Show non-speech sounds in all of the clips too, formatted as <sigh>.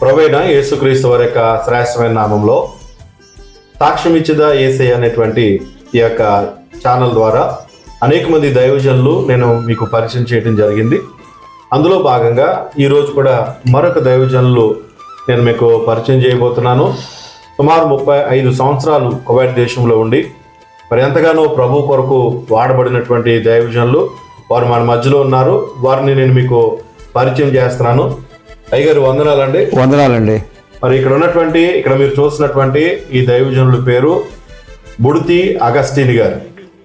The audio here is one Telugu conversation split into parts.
ప్రవీణ యేసుక్రీస్తు వారి యొక్క శ్రేష్టమైన నామంలో సాక్ష్యం ఇచ్చిదా ఏసై అనేటువంటి ఈ యొక్క ఛానల్ ద్వారా అనేక మంది దైవజనులు నేను మీకు పరిచయం చేయడం జరిగింది. అందులో భాగంగా ఈరోజు కూడా మరొక దైవజనులు నేను మీకు పరిచయం చేయబోతున్నాను. సుమారు ముప్పై ఐదు సంవత్సరాలు కువైట్ దేశంలో ఉండి మరి ఎంతగానో ప్రభు కొరకు వాడబడినటువంటి దైవజనులు వారు మన మధ్యలో ఉన్నారు. వారిని నేను మీకు పరిచయం చేస్తున్నాను. అయ్యగారు వందనాలండి. వందనాలండి. మరి ఇక్కడ ఉన్నటువంటి ఇక్కడ మీరు చూసినటువంటి ఈ దైవజనుల పేరు బుడితి అగస్టిన్ గారు.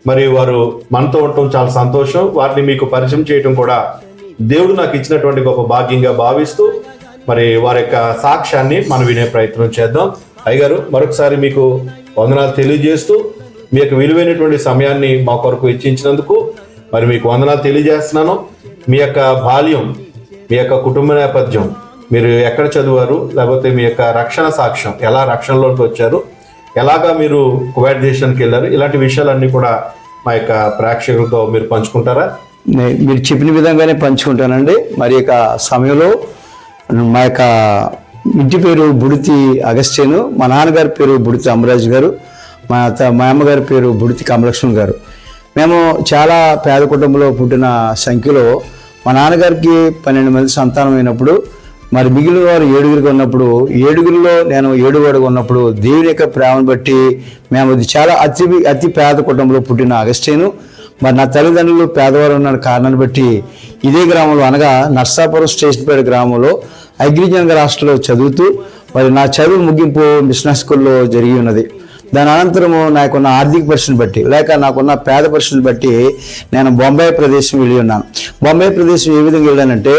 మరి వారు మనతో ఉండటం చాలా సంతోషం. వారిని మీకు పరిచయం చేయటం కూడా దేవుడు నాకు ఇచ్చినటువంటి గొప్ప భాగ్యంగా భావిస్తూ మరి వారి యొక్క సాక్ష్యాన్ని మనం వినే ప్రయత్నం చేద్దాం. అయ్యగారు మరొకసారి మీకు వందనాలు తెలియజేస్తూ మీ యొక్క విలువైనటువంటి సమయాన్ని మా కొరకు ఇచ్చించినందుకు మరి మీకు వందనాలు తెలియజేస్తున్నాను. మీ యొక్క బాల్యం మీ యొక్క కుటుంబ నేపథ్యం మీరు ఎక్కడ చదివారు? లేకపోతే మీ యొక్క రక్షణ సాక్ష్యం ఎలా రక్షణలోకి వచ్చారు? ఎలాగా మీరు కువైట్ దేశానికి వెళ్ళారు? ఇలాంటి విషయాలన్నీ కూడా మా యొక్క ప్రేక్షకులతో మీరు పంచుకుంటారా? మీరు చెప్పిన విధంగానే పంచుకుంటానండి. మరి యొక్క సమయంలో మా యొక్క ఇంటి పేరు బుడితి అగస్టేను మా నాన్నగారి పేరు బుడితి అమరాజు గారు మా త- మా అమ్మగారి పేరు బుడితి కమలక్ష్మణ్ గారు. మేము చాలా పేద కుటుంబంలో పుట్టిన సంఖ్యలో మా నాన్నగారికి పన్నెండు మంది సంతానం అయినప్పుడు మరి మిగిలిన వారు ఏడుగురికి ఉన్నప్పుడు ఏడుగురిలో నేను ఏడువాడుగా ఉన్నప్పుడు దేవుని యొక్క ప్రేమను బట్టి మేము అది చాలా అతి అతి పేద కుటుంబంలో పుట్టిన అగస్టేను మరి నా తల్లిదండ్రులు పేదవారు ఉన్న కారణాన్ని బట్టి ఇదే గ్రామంలో అనగా నర్సాపురం స్టేషన్పేట గ్రామంలో అగ్రిజనగర్ హాస్టల్లో చదువుతూ మరి నా చదువు ముగింపు మిషన్ స్కూల్లో జరిగి ఉన్నది. దాని అనంతరము నాకున్న ఆర్థిక పరిస్థితిని బట్టి లేక నాకున్న పేద పరిస్థితిని బట్టి నేను బొంబాయి ప్రదేశం వెళ్ళి ఉన్నాను. బొంబాయి ప్రదేశం ఏ విధంగా వెళ్ళానంటే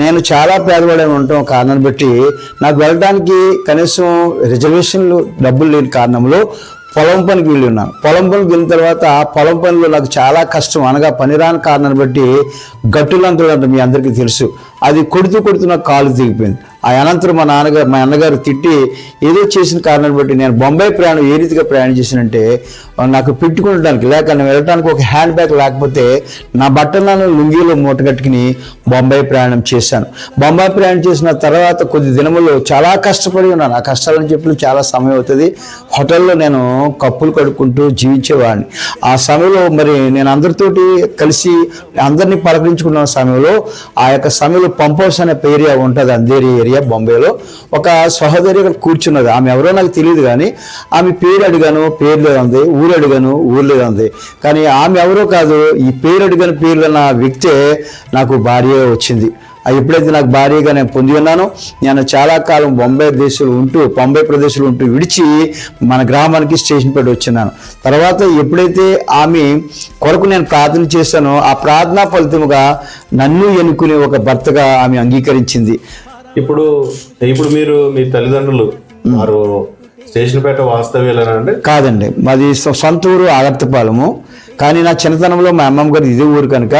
నేను చాలా పేదవాడని ఉండటం కారణాన్ని బట్టి నాకు వెళ్ళడానికి కనీసం రిజర్వేషన్లు డబ్బులు లేని కారణంలో పొలం పనికి వెళ్ళి ఉన్నాను. పొలం పనికి వెళ్ళిన తర్వాత పొలం పనిలో నాకు చాలా కష్టం అనగా పనిరాని కారణాన్ని బట్టి గట్టులంతుడు అంటే మీ అందరికీ తెలుసు. అది కొడుతూ కొడుతూ నాకు కాలు దిగిపోయింది. ఆ అనంతరం మా నాన్నగారు మా అన్నగారు తిట్టి ఏదో చేసిన కారణాన్ని బట్టి నేను బొంబాయి ప్రయాణం ఏ రీతిగా ప్రయాణం చేశానంటే నాకు పెట్టుకుంటానికి లేక నేను వెళ్ళడానికి ఒక హ్యాండ్ బ్యాగ్ లేకపోతే నా బట్టలను లుంగీలో మూట కట్టుకుని బొంబాయి ప్రయాణం చేశాను. బొంబాయి ప్రయాణం చేసిన తర్వాత కొద్ది దినములు చాలా కష్టపడి ఉన్నాను. ఆ కష్టాలని చెప్పి చాలా సమయం అవుతుంది. హోటల్లో నేను కప్పులు కడుక్కుంటూ జీవించేవాడిని. ఆ సమయంలో మరి నేను అందరితోటి కలిసి అందరినీ పలకరించుకున్న సమయంలో ఆ యొక్క సమయంలో పంప్ హౌస్ అనే ఏరియా ఉంటుంది అందేరి ఏరియా బొంబాయిలో ఒక సహోదరి కూర్చున్నది. ఆమె ఎవరో నాకు తెలియదు కానీ ఆమె పేరు అడిగాను పేరు లేదంది ఊరు అడిగాను ఊరు లేదంది ఉంది. కానీ ఆమె ఎవరో కాదు ఈ పేరు అడిగాను పేరు అన్న వ్యక్తే నాకు భార్య వచ్చింది. ఎప్పుడైతే నాకు భార్యగా నేను పొంది ఉన్నానో నేను చాలా కాలం బొంబాయి దేశంలో ఉంటూ బొంబాయి ప్రదేశంలో ఉంటూ విడిచి మన గ్రామానికి స్టేషన్ పెట్టి వచ్చినాను తర్వాత ఎప్పుడైతే ఆమె కొరకు నేను ప్రార్థన చేశానో ఆ ప్రార్థనా ఫలితముగా నన్ను ఎన్నుకునే ఒక భర్తగా ఆమె అంగీకరించింది. ఇప్పుడు ఇప్పుడు మీరు మీ తల్లిదండ్రులు వారు స్టేషన్ పేట వాస్తవ్యాలేనా అండి? కాదండి. మాది సొంత ఊరు ఆగర్తపాలెము. కానీ నా చిన్నతనంలో మా అమ్మమ్మ గారు ఇదే ఊరు కనుక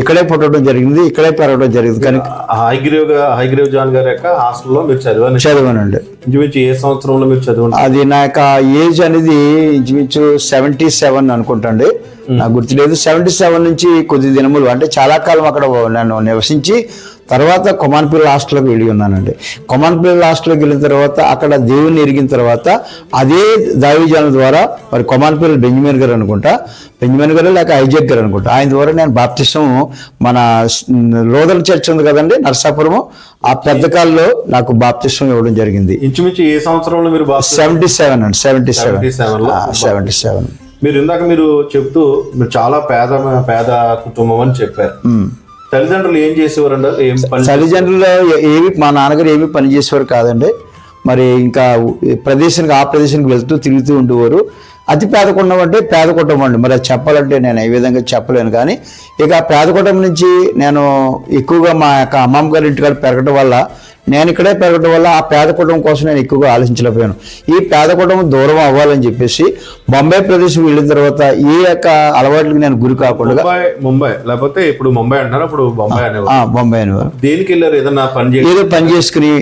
ఇక్కడే పుట్టడం జరిగింది ఇక్కడే పెరగడం జరిగింది. కనుక హైగ్రీవ్ హైగ్రీవ్ జాన్ గారి యొక్క హాస్టల్లో మీరు చదివాను చదివానండి. ఇంచుమించు ఏ సంవత్సరంలో మీరు చదివాను అది నా యొక్క ఏజ్ అనేది ఇంచుమించు సెవెంటీ సెవెన్ అనుకుంటాండి. నాకు గుర్తులేదు. సెవెంటీ సెవెన్ నుంచి కొద్ది దినములు అంటే చాలా కాలం అక్కడ నేను నివసించి తర్వాత కొమాన్పల్లి హాస్టల్కి వెళ్ళి ఉన్నానండి. కొమాన్పల్లి హాస్టల్కి వెళ్ళిన తర్వాత అక్కడ దేవుని ఎరిగిన తర్వాత అదే దైవజనం ద్వారా మరి కొమాన్పల్లి బెంజమిన్ గారు అనుకుంటా బెంజమిన్ గారు లేక ఐజక్ గారు అనుకుంటా. ఆయన ద్వారా నేను బాప్తిష్టం మన లోదల చర్చ్ ఉంది కదండి నర్సాపురము. ఆ పెద్ద కాల్లో నాకు బాప్తిష్టం ఇవ్వడం జరిగింది. ఇంచుమించు ఏ సంవత్సరంలో మీరు సెవెంటీ సెవెన్ అండి సెవెంటీ సెవెన్. 77 లో సెవెంటీ సెవెన్. మీరు ఇందాక మీరు చెప్తూ మీరు చాలా పేద పేద కుటుంబం అని చెప్పారు. తల్లిదండ్రులు ఏం చేసేవారండి? ఏం తల్లిదండ్రులు ఏమి మా నాన్నగారు ఏమి పని చేసేవారు కాదండి. మరి ఇంకా ప్రదేశానికి ఆ ప్రదేశానికి వెళ్తూ తిరుగుతూ ఉండేవారు. అతి పేద కుటుంబం అంటే పేద కుటుంబం అండి. మరి అది చెప్పాలంటే నేను ఏ విధంగా చెప్పలేను. కానీ ఇక పేద కుటుంబం నుంచి నేను ఎక్కువగా మా యొక్క అమ్మమ్మ గారి ఇంటికాడ పెరగడం వల్ల నేను ఇక్కడే పెరగడం వల్ల ఆ పేద కుటుంబం కోసం నేను ఎక్కువగా ఆలోచించలేకపోయాను. ఈ పేద కుటుంబం దూరం అవ్వాలని చెప్పేసి బొంబాయి ప్రదేశం వెళ్ళిన తర్వాత ఈ యొక్క అలవాట్లకి నేను గురి కాకుండా ముంబై లేకపోతే ఇప్పుడు ముంబై అంటారు అప్పుడు బొంబాయి అనేవారు ఆ, బొంబాయి అనేవారు దేనికి వెళ్ళారు? ఏదన్నా పని ఏదో పని చేసుకుని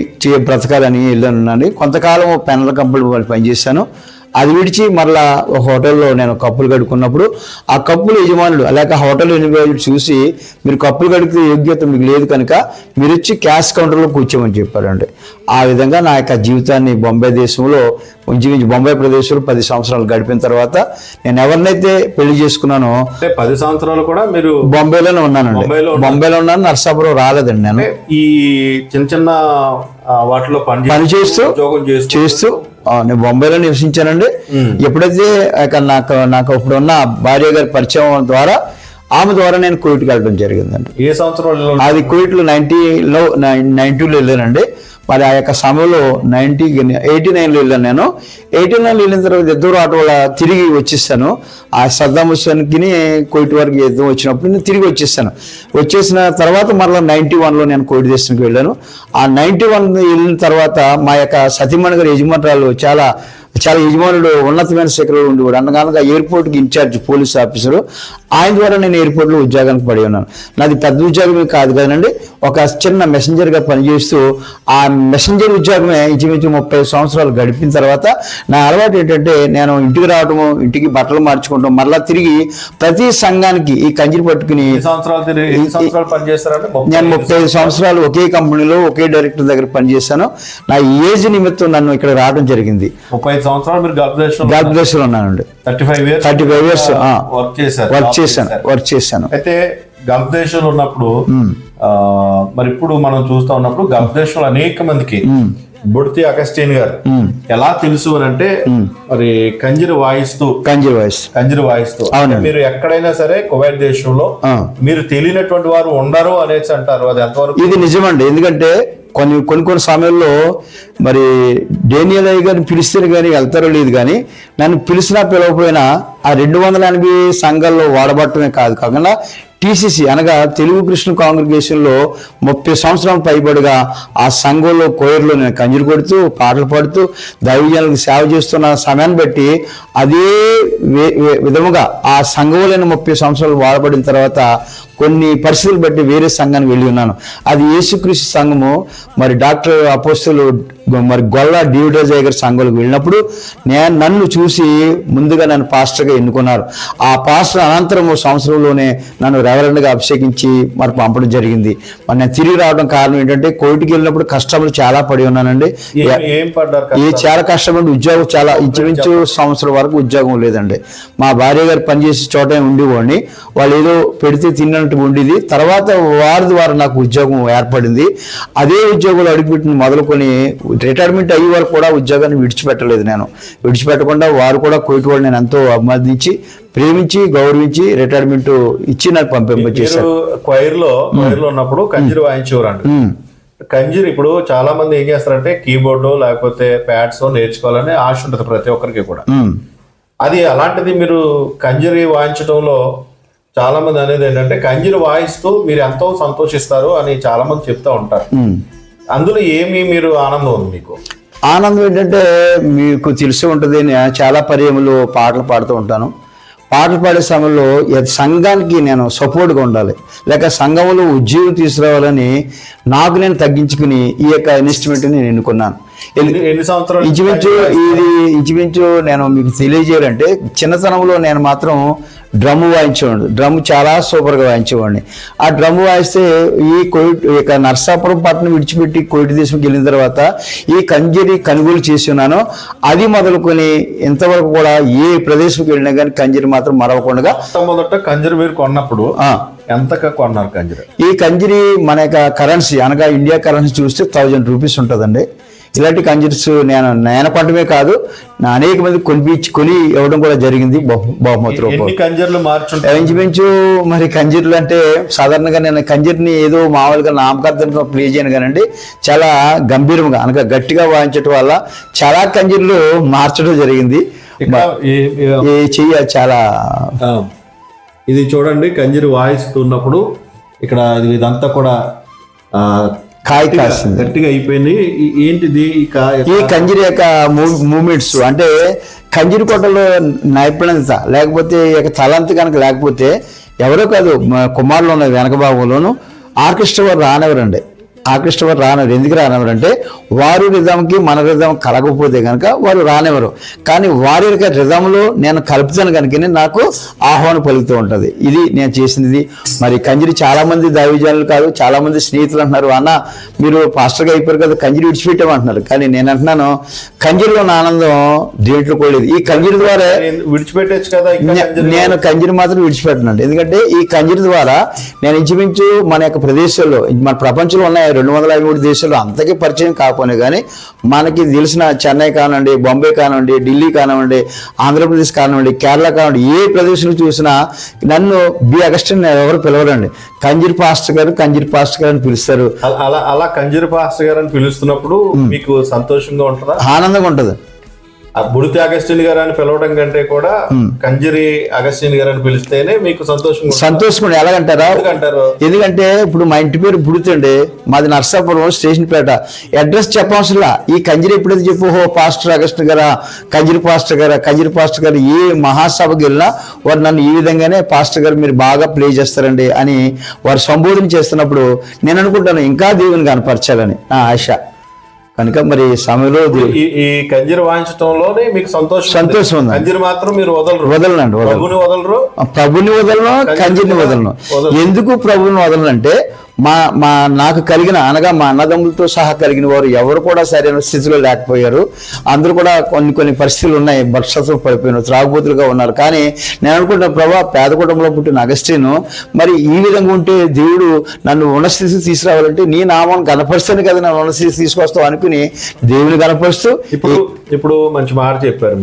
బ్రతకాలని వెళ్ళాను కొంతకాలం పెన్నుల కంపెనీ వాళ్ళు పనిచేశాను అది విడిచి మరలా ఒక హోటల్లో నేను కప్పులు కడుక్కున్నప్పుడు ఆ కప్పులు యజమానుడు లేక హోటల్ యజమానుడు చూసి మీరు కప్పులు కడిగే యోగ్యత మీకు లేదు కనుక మీరు వచ్చి క్యాష్ కౌంటర్లో కూర్చోమని చెప్పారండి ఆ విధంగా నా యొక్క జీవితాన్ని బొంబాయి దేశంలో ఇంచుమించు బొంబాయి ప్రదేశంలో పది సంవత్సరాలు గడిపిన తర్వాత నేను ఎవరినైతే పెళ్ళి చేసుకున్నానో పది సంవత్సరాలు కూడా మీరు బొంబాయిలోనే ఉన్నానండి. బొంబాయిలో ఉన్నాను నర్సాపురం రాలేదండి నేను. ఈ చిన్న చిన్న వాటిలో పని చేస్తూ చేస్తూ నేను బొంబాయిలో నివసించానండి. ఎప్పుడైతే నాకు నాకు ఇప్పుడున్న భార్య గారి పరిచయం ద్వారా ఆమె ద్వారా నేను కోవిట్కి వెళ్ళడం జరిగిందండి. ఏ సంవత్సరంలో అది కోవిట్లో నైన్టీలో నైన్టీలో వెళ్ళానండి. మరి ఆ యొక్క సమయంలో నైన్టీ ఎయిటీ నైన్లో వెళ్ళాను నేను. ఎయిటీ నైన్లో వెళ్ళిన తర్వాత ఇద్దరు ఆటో వల్ల తిరిగి వచ్చేస్తాను ఆ సద్దాం హుస్సేన్కి కోయిట్ వరకు యుద్ధం వచ్చినప్పుడు నేను తిరిగి వచ్చేస్తాను వచ్చేసిన తర్వాత మరలా నైన్టీ వన్లో నేను కోయిట్ దేశానికి వెళ్ళాను. ఆ నైన్టీ వన్ వెళ్ళిన తర్వాత మా యొక్క సతీమణి గారి యజమానురాలు చాలా చాలా యజమానుడు ఉన్నతమైన శిఖరంలో ఉండేవాడు. అనగా ఎయిర్పోర్ట్కి ఇన్ఛార్జ్ పోలీస్ ఆఫీసరు. ఆయన ద్వారా నేను ఎయిర్పోర్ట్లో ఉద్యోగానికి పడి ఉన్నాను. నాది పెద్ద ఉద్యోగమే కాదు కదండి ఒక చిన్న మెసెంజర్గా పనిచేస్తూ ఆ మెసెంజర్ ఉద్యోగమే ఇంచుమించు ముప్పై సంవత్సరాలు గడిపిన తర్వాత నా అలవాటు ఏంటంటే నేను ఇంటికి రావడము ఇంటికి బట్టలు మార్చుకుంటాం మరలా తిరిగి ప్రతి సంఘానికి ఈ కంజిరి పట్టుకుని నేను ముప్పై ఐదు సంవత్సరాలు ఒకే కంపెనీలో ఒకే డైరెక్టర్ దగ్గర పనిచేశాను. నా ఏజ్ నిమిత్తం నన్ను ఇక్కడ రావడం జరిగింది. ముప్పై సంవత్సరాలు మీరు గల్ఫ్ దేశంలో భారతదేశంలో ఉన్నానండి. Thirty five years thirty five years work చేశారు వర్క్ చేశాను. వర్క్ చేశాను. అయితే గల్ఫ్ దేశంలో ఉన్నప్పుడు ఆ, మరి ఇప్పుడు మనం చూస్తా ఉన్నప్పుడు గల్ఫ్ దేశంలో అనేక మందికి బుడితి అగస్టిన్ గారు ఎలా తెలుసు అని అంటే మరి కంజిరి వాయిస్తూ కంజీ వాయిస్ కంజిరి వాయిస్తూ. మీరు ఎక్కడైనా సరే కువైట్ దేశంలో. మీరు తెలియనటువంటి వారు ఉండరు అనేసి అంటారు. అది ఎంతవరకు ఇది నిజమండి. ఎందుకంటే కొన్ని కొన్ని కొన్ని సమయాల్లో మరి డేనియల్ అయ్య గారిని పిలిస్తే కానీ వెళ్తారో లేదు కానీ నన్ను పిలిచినా పిలవకపోయినా ఆ రెండు వందల ఎనభై సంఘాల్లో వాడబట్టమే కాదు. కాకుండా టీసీసీ అనగా తెలుగు కృష్ణ కాంగ్రిగేషన్లో ముప్పై సంవత్సరాలు పైబడిగా ఆ సంఘంలో కోయర్లో నేను కంజులు కొడుతూ పాటలు పాడుతూ దైవజనులకు సేవ చేస్తున్న సమయాన్ని బట్టి అదే వే- విధముగా ఆ సంఘంలోని ముప్పై సంవత్సరాలు వాడబడిన తర్వాత కొన్ని పరిస్థితులు బట్టి వేరే సంఘానికి వెళ్ళి ఉన్నాను. అది యేసుక్రీస్తు సంఘము మరి డాక్టర్ అపోస్తులు మరి గొల్ల డివిడోజయ్ గారి సంఘంలోకి వెళ్ళినప్పుడు నేను నన్ను చూసి ముందుగా నన్ను పాస్టర్గా ఎన్నుకున్నారు. ఆ పాస్టర్ అనంతరం సంవత్సరంలోనే నన్ను రెవరెండ్గా అభిషేకించి మరి పంపడం జరిగింది. మరి నేను తిరిగి రావడం కారణం ఏంటంటే కోవిడ్కి వెళ్ళినప్పుడు కష్టములు చాలా పడి ఉన్నానండి. ఏం- చాలా కష్టపడి ఉద్యోగం చాలా ఇంచుమించు సంవత్సరం వరకు ఉద్యోగం లేదండి. మా భార్య గారు పనిచేసే చోట ఉండేవాడిని వాళ్ళు ఏదో పెడితే తిన్నట్టు ఉండేది. తర్వాత వారి ద్వారా నాకు ఉద్యోగం ఏర్పడింది. అదే ఉద్యోగంలో అడుగుపెట్టిన మొదలుకొని రిటైర్మెంట్ అయ్యే వరకు కూడా ఉద్యోగాన్ని విడిచిపెట్టలేదు నేను. విడిచిపెట్టకుండా వారు కూడా కోయిటి వాళ్ళు నేను ఎంతో అభినందించి ప్రేమించి గౌరవించి రిటైర్మెంట్ ఇచ్చి నాకు పంపింపచేశారు. మీరు క్వైర్లో క్వైర్లో ఉన్నప్పుడు కంజిరి వాయించేవారండి కంజిరి ఇప్పుడు చాలా మంది ఏం చేస్తారంటే కీబోర్డు లేకపోతే ప్యాడ్స్ నేర్చుకోవాలని ఆశ ఉంటుంది ప్రతి ఒక్కరికి కూడా. అది అలాంటిది మీరు కంజిరి వాయించడంలో చాలా మంది అనేది ఏంటంటే కంజిరి వాయిస్తూ మీరు ఎంతో సంతోషిస్తారు అని చాలా మంది చెప్తా ఉంటారు. అందులో ఏమి మీరు ఆనందం ఉంది మీకు? ఆనందం ఏంటంటే మీకు తెలిసి ఉంటుంది నేను చాలా పర్యములు పాటలు పాడుతూ ఉంటాను. పాటలు పాడే సమయంలో సంఘానికి నేను సపోర్ట్గా ఉండాలి. లేక సంఘంలో ఉద్యోగం తీసుకురావాలని నాకు నేను తగ్గించుకుని ఈ యొక్క ఇన్స్ట్రుమెంట్ని నేను ఎన్నుకున్నాను. ఎన్ని- సంవత్సరాలు ఇంచుమించు ఇది ఇంచుమించు నేను మీకు తెలియజేయాలంటే చిన్నతనంలో నేను మాత్రం డ్రమ్ వాయించేవాడిని. డ్రమ్ చాలా సూపర్గా వాయించేవాడిని. ఆ డ్రమ్ వాయిస్తే ఈ కోవిడ్ ఇక నర్సాపురం పట్టణం విడిచిపెట్టి కోవిడ్ దేశంకి వెళ్ళిన తర్వాత ఈ కంజరి కొనుగోలు చేసి ఉన్నాను. అది మొదలుకొని ఇంతవరకు కూడా ఏ ప్రదేశంకి వెళ్ళినా కానీ కంజరి మాత్రం మరవకుండా మొట్టమొదట కంజరి మీరు కొన్నప్పుడు ఆ, ఎంతగా కొన్నారు కంజరి? ఈ కంజిరి మన యొక్క కరెన్సీ అనగా ఇండియా కరెన్సీ చూస్తే థౌజండ్ రూపీస్ ఉంటుందండి. ఇలాంటి కంజిర్స్ నేను నేను కొనడమే కాదు నా అనేక మంది కొనిపించి కొని ఇవ్వడం కూడా జరిగింది బహు బహుమతి రూపం ఎన్ని కంజర్లు ఇంచుమించు మరి కంజీర్లు అంటే సాధారణంగా నేను కంజీర్ని ఏదో మామూలుగా నామకార్థంగా ప్లే చేయను కానండి చాలా గంభీరంగా అనగా గట్టిగా వాయించడం వల్ల చాలా కంజీర్లు మార్చడం జరిగింది. చెయ్యి చాలా ఇది చూడండి కంజరి వాయిస్తున్నప్పుడు ఇక్కడ ఇది ఇదంతా కూడా కాయ కాసింది గట్టిగా అయిపోయింది. ఏంటిది? ఈ కంజిరి యొక్క మూమెంట్స్ అంటే కంజిరి కోటలో నైపుణ్యత లేకపోతే యొక్క తలంత కనుక లేకపోతే ఎవరో కాదు కుమారులు ఉన్న వెనక భాగంలోను ఆర్కెస్ట్రా వారు రానివ్వరండి. ఆకృష్ట వారు రానివారు ఎందుకు రానివారు అంటే వారు రిధంకి మన రిధం కలగకపోతే కనుక వారు రానివ్వరు. కానీ వారి యొక్క రిధంలో నేను కలుపుతాను కనుక నాకు ఆహ్వానం పలుకుతూ ఉంటుంది. ఇది నేను చేసింది మరి కంజిరి చాలా మంది దైవజనులు కాదు చాలా మంది స్నేహితులు అంటున్నారు అన్న మీరు పాస్టర్గా అయిపోయారు కదా కంజిరి విడిచిపెట్టామంటున్నారు కానీ నేను అంటున్నాను కంజిరిలో ఉన్న ఆనందం దేంట్లో కూడా లేదు ఈ కంజిరి ద్వారా విడిచిపెట్టచ్చు కదా నేను కంజిరి మాత్రం విడిచిపెట్టనండి ఎందుకంటే ఈ కంజిరి ద్వారా నేను ఇంచుమించు మన యొక్క ప్రదేశాల్లో మన ప్రపంచంలో ఉన్న రెండు వందల యాభై మూడు దేశాల్లో అంతకే పరిచయం కాకపోయినా కానీ మనకి తెలిసిన చెన్నై కానివ్వండి బొంబే కానివ్వండి ఢిల్లీ కానివ్వండి ఆంధ్రప్రదేశ్ కానివ్వండి కేరళ కానివ్వండి ఏ ప్రదేశంలో చూసినా నన్ను బి అగస్టిన్ ఎవరు పిలవరండి. కంజిరి పాస్టర్ గారు కంజిరి పాస్టర్ గారు అని పిలుస్తారు. అలా- అలా కంజరి పాస్టర్ గారు అని పిలుస్తున్నప్పుడు మీకు సంతోషంగా ఉంటుందా? ఆనందంగా ఉంటుంది. బుడితి అగస్టిన్ గారు అని పిలవడం కంటే కూడా కంజరి అగస్టిన్ గారు అని పిలిస్తేనే మీకు ఉంటుంది. సంతోషం ఎలాగంటారా? ఎందుకంటారు? ఎందుకంటే ఇప్పుడు మా ఇంటి పేరు బుడితండి మాది నర్సాపురం స్టేషన్ పేట. అడ్రస్ చెప్పవసరంలా ఈ కంజిరి ఎప్పుడైతే చెప్పు హో పాస్టర్ అగస్ట్ గారా కంజిరి పాస్టర్ గారా కంజిరి పాస్టర్ గారు ఏ మహాసభకి వెళ్ళినా వారు నన్ను ఈ విధంగానే పాస్టర్ గారు మీరు బాగా ప్లే చేస్తారండి అని వారు సంబోధన చేస్తున్నప్పుడు నేను అనుకుంటాను ఇంకా దేవుని కనపరచాలని. నా ఆశ. కనుక మరి సమయంలో ఈ కంజరి వాయించడంలోనే మీకు సంతోషం. సంతోషం ఉంది. కంజరి మాత్రం మీరు వదలరు వదలనండి వదలను ప్రభుని వదలరు ప్రభుని వదలను కంజిని వదలను. ఎందుకు ప్రభుని వదలను అంటే మా మా నాకు కలిగిన అనగా మా అన్నదమ్ములతో సహా కలిగిన వారు ఎవరు కూడా సరైన స్థితిలో లేకపోయారు. అందరూ కూడా కొన్ని కొన్ని పరిస్థితులు ఉన్నాయి. బర్షత్వం పడిపోయిన త్రాగుబోతులుగా ఉన్నారు. కానీ నేను అనుకుంటున్న ప్రభా పేద కుటుంబంలో పుట్టిన అగస్టిను మరి ఈ విధంగా ఉంటే దేవుడు నన్ను ఉన్న స్థితికి తీసుకురావాలంటే నీ నామం కనపరుస్తాను కదా నన్ను ఉన్న స్థితికి తీసుకొస్తావు అనుకుని దేవుని కనపరుస్తూ ఇప్పుడు ఇప్పుడు మంచి మాట చెప్పారు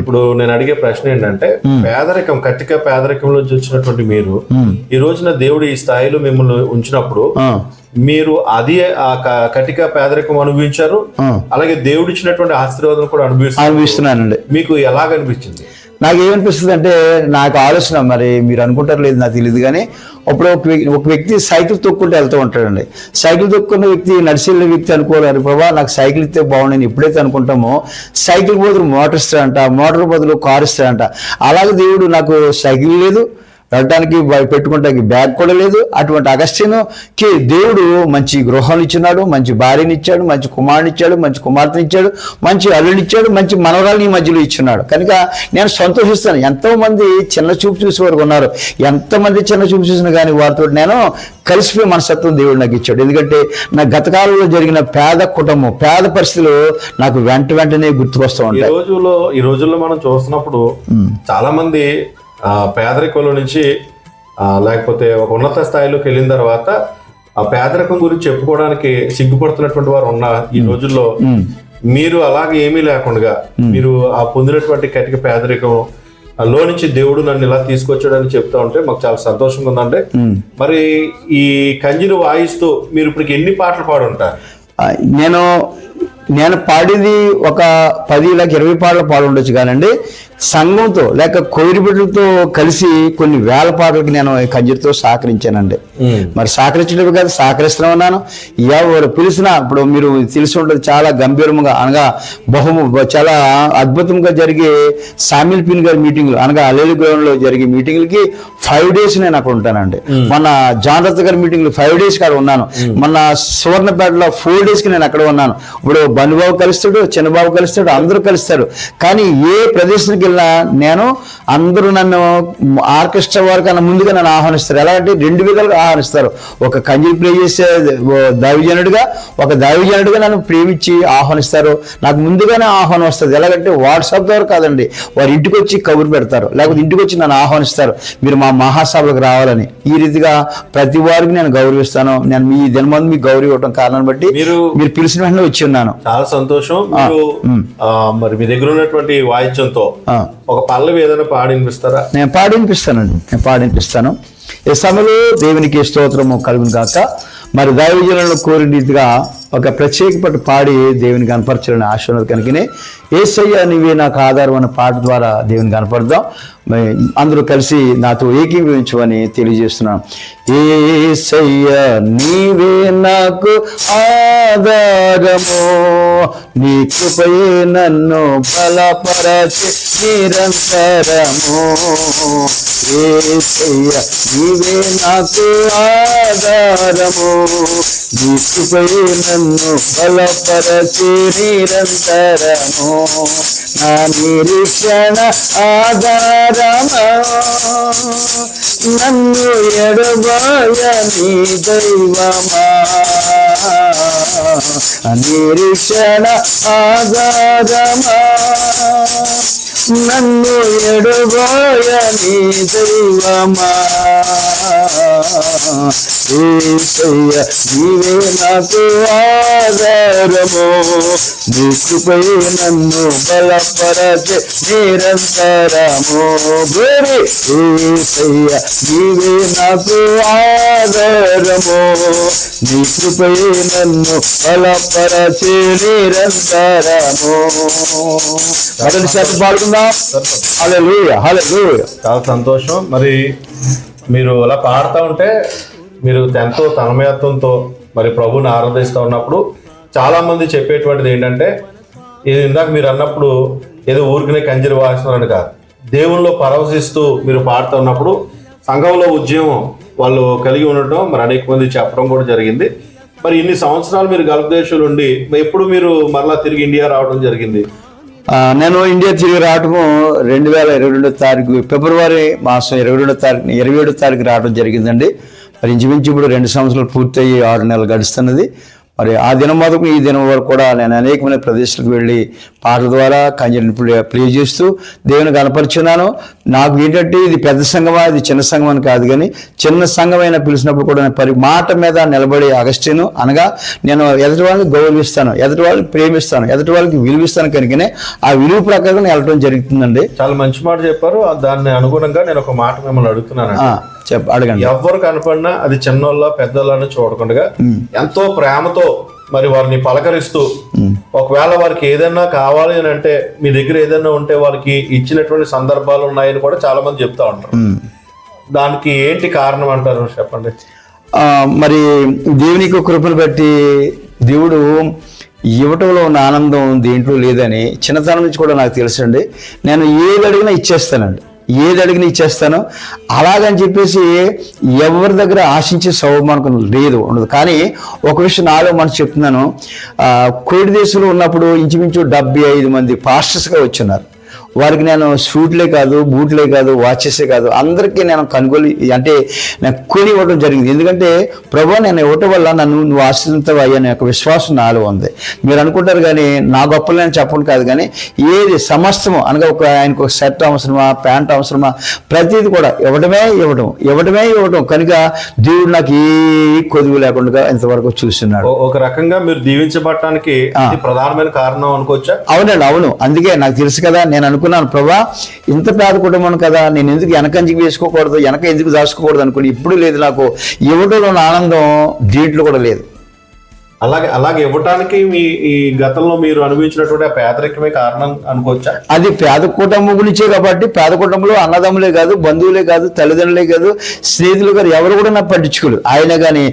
ఇప్పుడు నేను అడిగే ప్రశ్న ఏంటంటే పేదరికం కట్టిక పేదరికంలో నుంచి వచ్చినటువంటి మీరు ఈ రోజున దేవుడు ఈ స్థాయిలో మిమ్మల్ని ఉంచినప్పుడు మీరు అది ఆ కటిక పేదరికం అనుభవించారు. అలాగే దేవుడు ఇచ్చినటువంటి ఆశీర్వాదం కూడా అనుభవిస్తారు అనుభవిస్తున్నానండి. మీకు ఎలాగ అనిపించింది నాకు ఏమనిపిస్తుంది అంటే నాకు ఆలోచన మరి మీరు అనుకుంటారు లేదు నాకు తెలియదు కానీ అప్పుడు ఒక వ్యక్తి ఒక వ్యక్తి సైకిల్ తొక్కుంటూ వెళ్తూ ఉంటాడండి. సైకిల్ తొక్కున్న వ్యక్తి నడిచి వెళ్ళిన వ్యక్తి అనుకోలేరు ప్రభా నాకు సైకిల్ ఇస్తే బాగుండని ఎప్పుడైతే అనుకుంటామో సైకిల్ బదులు మోటార్ ఇస్తాడంట మోటార్ బదులు కార్ ఇస్తాడంట. అలాగే దేవుడు నాకు సైకిల్ లేదు వెళ్ళడానికి పెట్టుకోవడానికి బ్యాగ్ కూడా లేదు. అటువంటి అగస్త్యనుకి దేవుడు మంచి గృహం ఇచ్చినాడు మంచి భార్యని ఇచ్చాడు మంచి కుమారుని ఇచ్చాడు మంచి కుమార్తెని ఇచ్చాడు మంచి అల్లుని ఇచ్చాడు మంచి మనవరాలని ఈ మధ్యలో ఇచ్చున్నాడు కనుక నేను సంతోషిస్తాను. ఎంతో మంది చిన్న చూపు చూసే వరకు ఉన్నారు. ఎంతమంది చిన్న చూపు చూసినా కానీ వారితో నేను కలిసిపోయి మనసత్వం దేవుడు నాకు ఇచ్చాడు. ఎందుకంటే నా గత కాలంలో జరిగిన పేద కుటుంబం పేద పరిస్థితులు నాకు వెంట వెంటనే గుర్తుకొస్తూ ఈ ఉంటాయి రోజుల్లో ఈ రోజుల్లో మనం చూస్తున్నప్పుడు చాలా మంది పేదరికంలో నుంచి ఆ, లేకపోతే ఒక ఉన్నత స్థాయిలోకి వెళ్ళిన తర్వాత ఆ పేదరికం గురించి చెప్పుకోవడానికి సిగ్గుపడుతున్నటువంటి వారు ఉన్న ఈ రోజుల్లో మీరు అలాగే ఏమీ లేకుండా మీరు ఆ పొందినటువంటి కటిక పేదరికం లో నుంచి దేవుడు నన్ను ఇలా తీసుకొచ్చాడని చెప్తా ఉంటే మాకు చాలా సంతోషంగా ఉందండి. మరి ఈ కంజిని వాయిస్తూ మీరు ఇప్పుడు ఎన్ని పాటలు పాడుంటారు? నేను నేను పాడింది ఒక పది లేక ఇరవై పాటలు పాడి ఉండొచ్చు కానండి. సంఘంతో లేక కోయిరి బిడ్డలతో కలిసి కొన్ని వేల పాటలకి నేను కంజరితో సహకరించానండి. మరి సహకరించడం కాదు సహకరిస్తూనే ఉన్నాను. ఎవరు పిలిచినా ఇప్పుడు మీరు తెలిసి ఉంటుంది చాలా గంభీరంగా అనగా బహు చాలా అద్భుతంగా జరిగే సామిల్ పిన్ గారి మీటింగ్లు అనగా అలేలు గ్రౌండ్లో జరిగే మీటింగ్లకి ఫైవ్ డేస్ నేను అక్కడ ఉంటానండి. మొన్న జాన్ రత్న గారి మీటింగ్లు ఫైవ్ డేస్ కాడ ఉన్నాను. మొన్న సువర్ణపేటలో ఫోర్ డేస్కి నేను అక్కడ ఉన్నాను. ఇప్పుడు బనుబాబు కలుస్తాడు చిన్నబాబు కలుస్తాడు అందరూ కలుస్తారు. కానీ ఏ ప్రదేశానికి వెళ్ళినా నేను అందరూ నన్ను ఆర్కెస్ట్రా వారి కన్నా ముందుగా నన్ను ఆహ్వానిస్తారు. ఎలా అంటే రెండు విధాలుగా ఆహ్వానిస్తారు. ఒక కంజి ప్లే చేసే దైవజనుడిగా ఒక దైవజనుడిగా నన్ను ప్రేమించి ఆహ్వానిస్తారు. నాకు ముందుగానే ఆహ్వానం వస్తుంది. ఎలాగంటే వాట్సాప్ ద్వారా కాదండి వారి ఇంటికి వచ్చి కబురు పెడతారు. లేకపోతే ఇంటికి వచ్చి నన్ను ఆహ్వానిస్తారు. మీరు మా మహాసభలకు రావాలని. ఈ రీతిగా ప్రతి వారికి నేను గౌరవిస్తాను. నేను మీ దినమంది మీకు గౌరవ ఇవ్వడం కారణం బట్టి మీరు మీరు పిలిచిన వెంటనే వచ్చి ఉన్నాను. చాలా సంతోషం. మీరు మీ దగ్గర ఉన్నటువంటి వాయిద్యంతో. ఒక పల్లవి ఏదైనా పాడి వినిపిస్తారా నేను పాడి వినిపిస్తానండి నేను పాడి వినిపిస్తాను ఈ సమయంలో దేవునికి స్తోత్రము కలుగును కాక మరి దైవజనులను కోరినట్టుగా ఒక ప్రత్యేకపట్టు పాడి దేవుని కనపరచాలని ఆశ ఉన్నది కనుకనే ఏసయ్య నీవే నాకు ఆధారం అనే పాట ద్వారా దేవుని కనపడదాం. అందరూ కలిసి నాతో ఏకీభవించమని తెలియజేస్తున్నాను ఏసయ్య నీవే నాకు ఆధారము నీ కృపయే నన్ను బలపరచి నిరంతరము. ఏసయ్య నీవే నాకు ఆధారము నీ కృపయే నన్ను నన్ను బలపరచి నిరంతరము నా నిరీక్షణ ఆధారము నన్ను ఎడబాయ నీ దైవమా. నిరీక్షణ ఆధారమా నన్ను ఎడబాయ నీ దైవమా ఏసయ్య నీవే నాకు ఆధారము నీ కృపయే నన్ను బలపరచే నిరంతరము వేరే ఏసయ్య నీవే నాకు ఆధారము నీ కృపయే నన్ను బలపరచే నిరంతరము మొదటి శాతం పాడుకుందాం హల్లెలూయా హల్లెలూయా. చాలా సంతోషం. మరి మీరు అలా పాడుతూ ఉంటే మీరు ఎంతో తన్మయత్వంతో మరి ప్రభుని ఆరాధిస్తూ ఉన్నప్పుడు చాలా మంది చెప్పేటువంటిది ఏంటంటే ఇది ఇందాక మీరు అన్నప్పుడు ఏదో ఊరికనే కంజరి వాసినారని కాదు. దేవుల్లో పరవశిస్తూ మీరు పాడుతూ ఉన్నప్పుడు సంఘంలో ఉద్యమం వాళ్ళు కలిగి ఉండటం మరి అనేక మంది చెప్పడం కూడా జరిగింది. మరి ఇన్ని సంవత్సరాలు మీరు గల్ఫ్ దేశంలో ఉండి ఎప్పుడు మీరు మరలా తిరిగి ఇండియా రావడం జరిగింది? నేను ఇండియా తిరిగి రావటము రెండు వేల ఇరవై రెండో తారీఖు ఫిబ్రవరి మాసం ఇరవై రెండో తారీఖు ఇరవై ఏడో తారీఖు రావడం జరిగిందండి. మరి ఇంచుమించు ఇప్పుడు రెండు సంవత్సరాలు పూర్తయ్యి ఆరు నెలలు గడుస్తున్నది. మరి ఆ దినం మొదలు ఈ దినం వరకు కూడా నేను అనేకమైన ప్రదేశాలకు వెళ్ళి పాటల ద్వారా కంజరిని ప్లే చేస్తూ దేవుని కనపరుచున్నాను. నాకు ఏంటంటే ఇది పెద్ద సంఘమా ఇది చిన్న సంఘం అని కాదు కానీ చిన్న సంఘమైన పిలిచినప్పుడు కూడా నేను పరి మాట మీద నిలబడి అగస్టిను అనగా నేను ఎదుటి వాళ్ళని గౌరవిస్తాను ఎదుటి వాళ్ళని ప్రేమిస్తాను ఎదుటి వాళ్ళకి విలువిస్తాను కనుకనే ఆ విలువ ప్రకారం నేను వెళ్ళటం జరుగుతుందండి. చాలా మంచి మాట చెప్పారు. దాన్ని అనుగుణంగా నేను ఒక మాట మిమ్మల్ని అడుగుతున్నాను అడగండి. ఎవరు కనపడినా అది చిన్నోళ్ళ పెద్దోళ్ళని చూడకుండా ఎంతో ప్రేమతో మరి వారిని పలకరిస్తూ ఒకవేళ వారికి ఏదైనా కావాలి అని అంటే మీ దగ్గర ఏదైనా ఉంటే వారికి ఇచ్చినటువంటి సందర్భాలు ఉన్నాయని కూడా చాలా మంది చెప్తా ఉంటారు. దానికి ఏంటి కారణం అంటారు? చెప్పండి. ఆ, మరి దేవునికి కృపను బట్టి దేవుడు ఇవ్వటంలో ఉన్న ఆనందం దేంట్లో లేదని చిన్నతనం నుంచి కూడా నాకు తెలుసండి. నేను ఏది అడిగినా ఇచ్చేస్తానండి. ఏది అడిగిన ఇచ్చేస్తాను. అలాగని చెప్పేసి ఎవరి దగ్గర ఆశించే సౌమానకం లేదు. ఉండదు. కానీ ఒక విషయం నాలో మనసు చెప్తున్నాను. ఆ, కోవిడ్ దేశంలో ఉన్నప్పుడు ఇంచుమించు డెబ్బై ఐదు మంది పాస్టర్స్గా వచ్చున్నారు. వారికి నేను సూట్లే కాదు బూట్లే కాదు వాచెసే కాదు. అందరికీ నేను కొనుగోలు అంటే నేను కొని ఇవ్వడం జరిగింది. ఎందుకంటే ప్రభు నేను ఇవ్వటం వల్ల నన్ను నువ్వు ఆశ్రయించవు అయ్యనే ఒక విశ్వాసం నాలో ఉంది. మీరు అనుకుంటారు కానీ నా గొప్పలని చెప్పడం కాదు కానీ ఏది సమస్తము అనగా ఒక ఆయనకు ఒక షర్ట్ అవసరమా ప్యాంట్ అవసరమా ప్రతిది కూడా ఇవ్వడమే ఇవ్వడం ఇవ్వడమే ఇవ్వడం కనుక దేవుడు నాకు ఏ కొదువు లేకుండా ఇంతవరకు చూస్తున్నాడు. ఒక రకంగా మీరు దీవించబడటానికి ప్రధానమైన కారణం అనుకోవచ్చా? అవునండి అవును. అందుకే నాకు తెలుసు కదా నేను అనుకున్నాను ప్రభా ఇంత పేద కుటుంబం కదా నేను ఎందుకు వెనకంజికి వేసుకోకూడదు వెనక ఎందుకు దాచుకోకూడదు అనుకుని ఇప్పుడు లేదు నాకు. ఇవ్వడంలో ఉన్న ఆనందం దీంట్లో కూడా లేదు. అలాగే అలాగే ఇవ్వటానికి మీ ఈ గతంలో మీరు అనుభవించినటువంటి పేదరికమే కారణం అనుకోవచ్చా? అది పేద కుటుంబం గురించే కాబట్టి పేద కుటుంబంలో అన్నదమ్ములే కాదు బంధువులే కాదు తల్లిదండ్రులే కాదు స్నేహితులు గారు ఎవరు కూడా నాకు పట్టించుకోరు ఆయన కానీ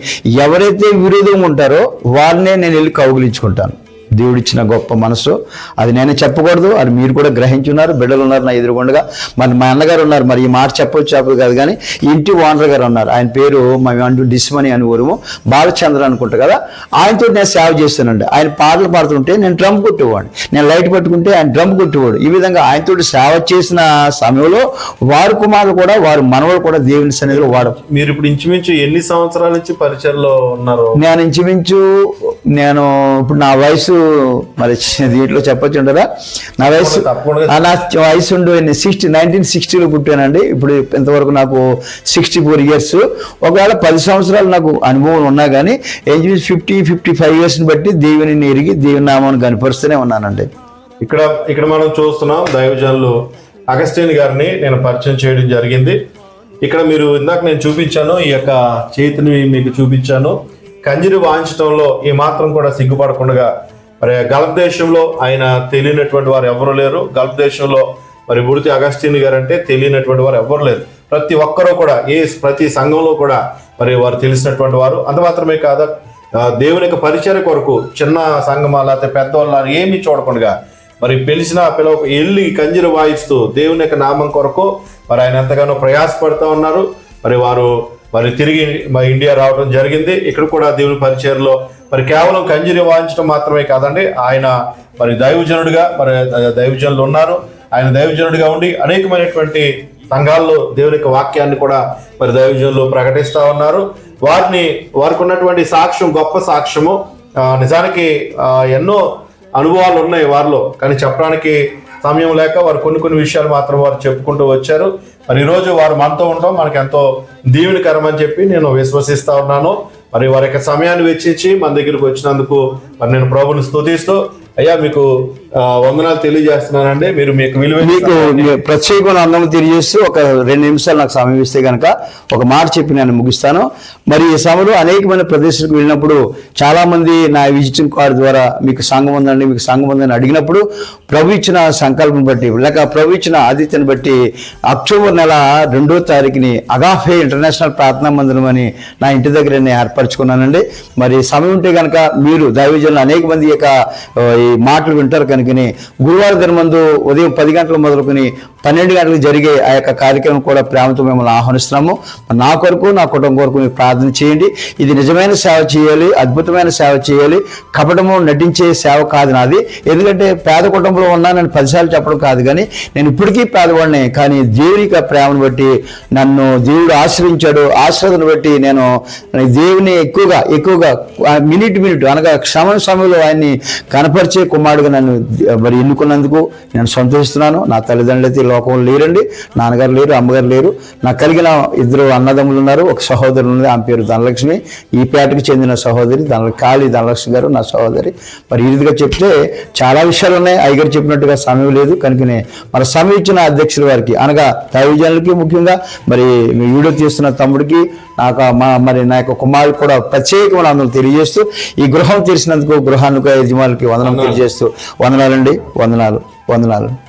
ఎవరైతే విరోధంగా ఉంటారో వారినే నేను వెళ్ళి కౌగులించుకుంటాను. దేవుడిచ్చిన గొప్ప మనసు. అది నేనే చెప్పకూడదు అది మీరు కూడా గ్రహించున్నారు బిడ్డలు ఉన్నారు నా ఎదురుగుండగా. మరి మా అన్నగారు ఉన్నారు మరి ఈ మాట చెప్పొచ్చు చెప్పదు కాదు కానీ ఇంటి ఓనర్ గారు ఉన్నారు. ఆయన పేరు మా అంటూ డిస్మని అని ఊరుము. బాలచంద్ర అనుకుంటా కదా ఆయనతో నేను సేవ చేస్తానండి. ఆయన పాటలు పాడుతుంటే నేను డ్రమ్ కొట్టేవాడిని. నేను లైట్ పట్టుకుంటే ఆయన డ్రమ్ కొట్టేవాడు. ఈ విధంగా ఆయనతో సేవ చేసిన సమయంలో వారి కుమారులు కూడా వారి మనవలు కూడా దేవుని సన్నిధిలో వాడు మీరు ఇప్పుడు ఇంచుమించు ఎన్ని సంవత్సరాల నుంచి పరిచయలో ఉన్నారు? నేను ఇంచుమించు నేను ఇప్పుడు నా వయసు మరి <laughs> దీంట్లో చెప్పొచ్చు ఉండరా నా వయసు నా వయసు ఉండు సిక్స్టీ నైన్టీన్ సిక్స్టీలో పుట్టానండి. ఇప్పుడు ఇంతవరకు నాకు సిక్స్టీ ఫోర్ ఇయర్స్ ఒకవేళ పది సంవత్సరాలు నాకు అనుభవం ఉన్నా కానీ ఏజ్ ఫిఫ్టీ ఫిఫ్టీ ఫైవ్ ఇయర్స్ని బట్టి దేవుని ఎరిగి దేవుని నామాన్ని కనపరుస్తూనే ఉన్నానండి. ఇక్కడ ఇక్కడ మనం చూస్తున్నాం దైవజనులు అగస్టిన్ గారిని నేను పరిచయం చేయడం జరిగింది. ఇక్కడ మీరు ఇందాక నేను చూపించాను ఈ యొక్క చేతిని మీకు చూపించాను. కంజిని వాయించడంలో ఈ మాత్రం కూడా సిగ్గుపడకుండా మరి గల్ఫ్ దేశంలో ఆయన తెలియనటువంటి వారు ఎవరు లేరు. గల్ఫ్ దేశంలో మరి బుడితి అగస్టిన్ గారు అంటే తెలియనటువంటి వారు ఎవరు లేరు. ప్రతి ఒక్కరూ కూడా ఏ ప్రతి సంఘంలో కూడా మరి వారు తెలిసినటువంటి వారు. అంత మాత్రమే కాదు దేవుని యొక్క పరిచయ కొరకు చిన్న సంఘమా లేకపోతే పెద్దవాళ్ళ ఏమీ చూడకుండా మరి పిలిచిన పిలవ వెళ్ళి కంజిరి వాయిస్తూ దేవుని యొక్క నామం కొరకు మరి ఆయన ఎంతగానో ప్రయాసపడుతూ ఉన్నారు. మరి వారు మరి తిరిగి మా ఇండియా రావడం జరిగింది. ఇక్కడ కూడా దేవుని పరిచయంలో మరి కేవలం కంజీని వాయించడం మాత్రమే కాదండి ఆయన మరి దైవజనుడిగా మరి దైవజనులు ఉన్నారు. ఆయన దైవజనుడిగా ఉండి అనేకమైనటువంటి సంఘాల్లో దేవుని యొక్క వాక్యాన్ని కూడా మరి దైవజనులు ప్రకటిస్తూ ఉన్నారు. వారిని వారికి ఉన్నటువంటి సాక్ష్యం గొప్ప సాక్ష్యము నిజానికి ఎన్నో అనుభవాలు ఉన్నాయి వారిలో. కానీ చెప్పడానికి సమయం లేక వారు కొన్ని కొన్ని విషయాలు మాత్రం వారు చెప్పుకుంటూ వచ్చారు. మరి ఈరోజు వారు మనతో ఉండడం మనకు ఎంతో దీవెనకరం అని చెప్పి నేను విశ్వసిస్తా ఉన్నాను. మరి వారి యొక్క సమయాన్ని వెచ్చించి మన దగ్గరికి వచ్చినందుకు మరి నేను ప్రభుని స్థుతిస్తూ అయ్యా మీకు వందనాలు తెలియజేస్తున్నానండి. మీరు మీకు విలువైన మీకు ప్రత్యేకమైన అందం తెలియజేస్తూ ఒక రెండు నిమిషాలు నాకు సమయం ఇస్తే కనుక ఒక మాట చెప్పి నేను ముగిస్తాను. మరి ఈ సమయంలో అనేకమైన ప్రదేశాలకు వెళ్ళినప్పుడు చాలా మంది నా విజిటింగ్ కార్డు ద్వారా మీకు సంఘం ఉందండి మీకు సంఘం ఉందని అడిగినప్పుడు ప్రభు ఇచ్చిన సంకల్పం బట్టి లేక ప్రభు ఇచ్చిన ఆదిత్యను బట్టి అక్టోబర్ నెల రెండో తారీఖుని అగాఫే ఇంటర్నేషనల్ ప్రార్థనా మందిరం అని నా ఇంటి దగ్గర నేను ఏర్పరచుకున్నానండి. మరి సమయం ఉంటే కనుక మీరు దైవజనులు అనేక మంది యొక్క ఈ మాటలు వింటారు కనుకని గురువారం దినమందు ఉదయం పది గంటలు మొదలుకొని పన్నెండు గంటలకు జరిగే ఆ యొక్క కార్యక్రమం కూడా ప్రేమతో మిమ్మల్ని ఆహ్వానిస్తున్నాము. నా కొరకు నా కుటుంబం కొరకు మీరు ప్రార్థన చేయండి. ఇది నిజమైన సేవ చేయాలి అద్భుతమైన సేవ చేయాలి. కపటము నటించే సేవ కాదు నాది. ఎందుకంటే పేద కుటుంబంలో ఉన్నానని పదిసార్లు చెప్పడం కాదు కానీ నేను ఇప్పటికీ పేదవాడిని. కానీ దేవుని యొక్క ప్రేమను బట్టి నన్ను దేవుడు ఆశ్రయించాడు. ఆశ్రదను బట్టి నేను దేవుని ఎక్కువగా ఎక్కువగా మినిట్ మినిట్ అనగా క్షమ సమయంలో ఆయన్ని కనపరిచే కుమారుడుగా నన్ను మరి ఎన్నుకున్నందుకు నేను సంతోషిస్తున్నాను. నా తల్లిదండ్రులు అయితే ఈ లోకంలో లేరండి. నాన్నగారు లేరు అమ్మగారు లేరు. నాకు కలిగిన ఇద్దరు అన్నదమ్ములు ఉన్నారు. ఒక సహోదరులు ఉంది ఆమె పేరు ధనలక్ష్మి. ఈ పేటకు చెందిన సహోదరి ధన కాళీ ధనలక్ష్మి గారు నా సహోదరి. మరి ఈ రీతిగా చెప్తే చాలా విషయాలు ఉన్నాయి. అయ్యగారు చెప్పినట్టుగా సమయం లేదు. కనుకనే మన సమయం ఇచ్చిన అధ్యక్షుల వారికి అనగా దైవజనులకి ముఖ్యంగా మరి వీడియో తీస్తున్న తమ్ముడికి నాకు మా మరి నా యొక్క కుమారుడు కూడా ప్రత్యేకమైన అందరూ తెలియజేస్తూ ఈ గృహం తెరిచినందుకు గృహానికి యజమానులకి వందనం తెలియజేస్తూ వందనాలండి. వందనాలు. వందనాలు.